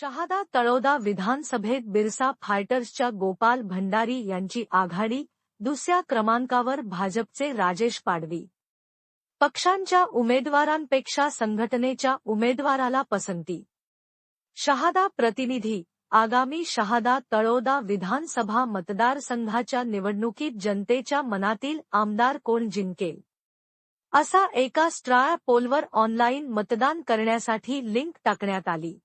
शहादा तळोदा विधानसभेत बिरसा फायटर्सच्या गोपाल भंडारी यांची आघाडी दुसऱ्या क्रमांकावर भाजपचे राजेश पाडवी. पक्षांच्या उमेदवारांपेक्षा संघटनेच्या उमेदवाराला पसंती. शहादा प्रतिनिधी आगामी शहादा तळोदा विधानसभा मतदारसंघाच्या निवडणुकीत जनतेच्या मनातील आमदार कोण जिंकेल? असा एका स्ट्राळ पोलवर ऑनलाईन मतदान करण्यासाठी लिंक टाकण्यात आली.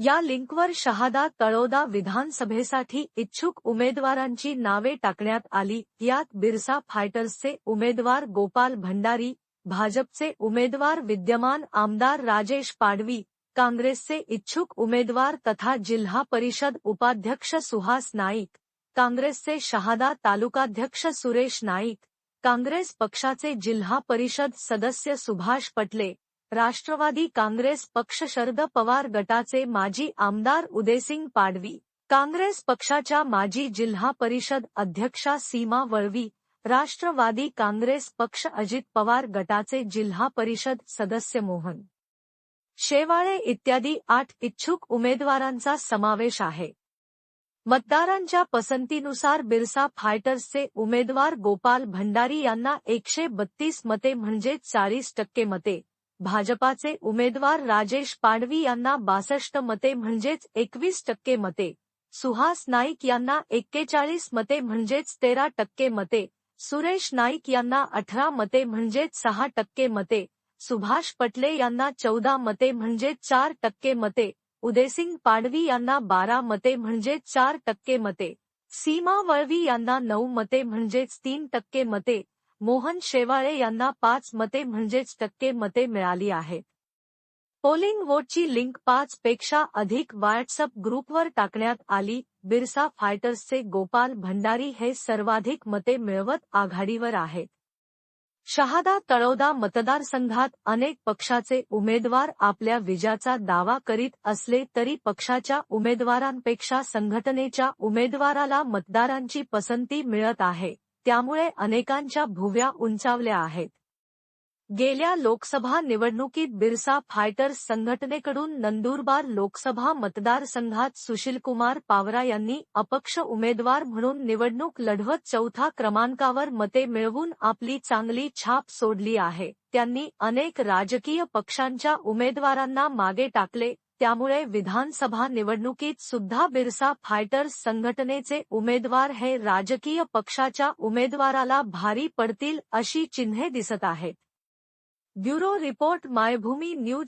या लिंकवर शहादा तळोदा विधानसभेसाठी इच्छुक उमेदवारांची नावे टाकण्यात आली. यात बिरसा फायटर्सचे उमेदवार गोपाल भंडारी, भाजपचे उमेदवार विद्यमान आमदार राजेश पाडवी, काँग्रेसचे इच्छुक उमेदवार तथा जिल्हा परिषद उपाध्यक्ष सुहास नाईक, काँग्रेसचे शहादा तालुकाध्यक्ष सुरेश नाईक, काँग्रेस पक्षाचे जिल्हा परिषद सदस्य सुभाष पटले राष्ट्रवादी काँग्रेस पक्ष शरद पवार गटाचे माजी आमदार उदेसिंग पाडवी, काँग्रेस पक्षाच्या माजी जिल्हा परिषद अध्यक्षा सीमा वळवी, राष्ट्रवादी काँग्रेस पक्ष अजित पवार गटाचे जिल्हा परिषद सदस्य मोहन. शेवाळे इत्यादी आठ इच्छुक उमेदवारांचा समावेश आहे. मतदारांच्या पसंतीनुसार बिरसा फायटर्सचे उमेदवार गोपाल भंडारी यांना एकशे बत्तीस मते म्हणजे चाळीस टक्के मते भाजपाचे उमेदवार राजेश पाडवी यांना बासष्ट मते म्हणजेच एकवीस टक्के मते. सुहास नाईक यांना एक्केचाळीस मते म्हणजेच तेरा टक्के मते. सुरेश नाईक यांना अठरा मते म्हणजेच सहा टक्के मते. सुभाष पटले यांना चौदा मते म्हणजे चार टक्के मते. उदयसिंग पाडवी यांना बारा मते म्हणजे चार टक्के मते. सीमा वळवी यांना नऊ मते म्हणजेच तीन टक्के मते. मोहन शेवाळे यांना पाच मते म्हणजेच टक्के मते मिळाली आहेत. पोलिंग वोटची लिंक पाच पेक्षा अधिक व्हॉट्सअप ग्रुपवर टाकण्यात आली. बिरसा फायटर्सचे गोपाल भंडारी हे सर्वाधिक मते मिळवत आघाडीवर आहेत. शहादा तळोदा मतदारसंघात अनेक पक्षाचे उमेदवार आपल्या विजयाचा दावा करीत असले तरी पक्षाच्या उमेदवारांपेक्षा संघटनेच्या उमेदवाराला मतदारांची पसंती मिळत आहे. त्यामुळे अनेकांच्या भुव्या उंचावल्या आहेत. गेल्या लोकसभा निवडणुकीत बिरसा फायटर्स संघटनेकडून नंदुरबार लोकसभा मतदारसंघात सुशीलकुमार पावरा यांनी अपक्ष उमेदवार म्हणून निवडणूक लढवत चौथा क्रमांकावर मते मिळवून आपली चांगली छाप सोडली आहे. त्यांनी अनेक राजकीय पक्षांच्या उमेदवारांना मागे टाकले त्यामुळे विधानसभा निवडणुकीत सुद्धा बिरसा फायटर्स संघटनेचे उमेदवार हे राजकीय पक्षाच्या उमेदवाराला भारी पडतील अशी चिन्हे दिसत आहेत. Bureau report Maybhumi news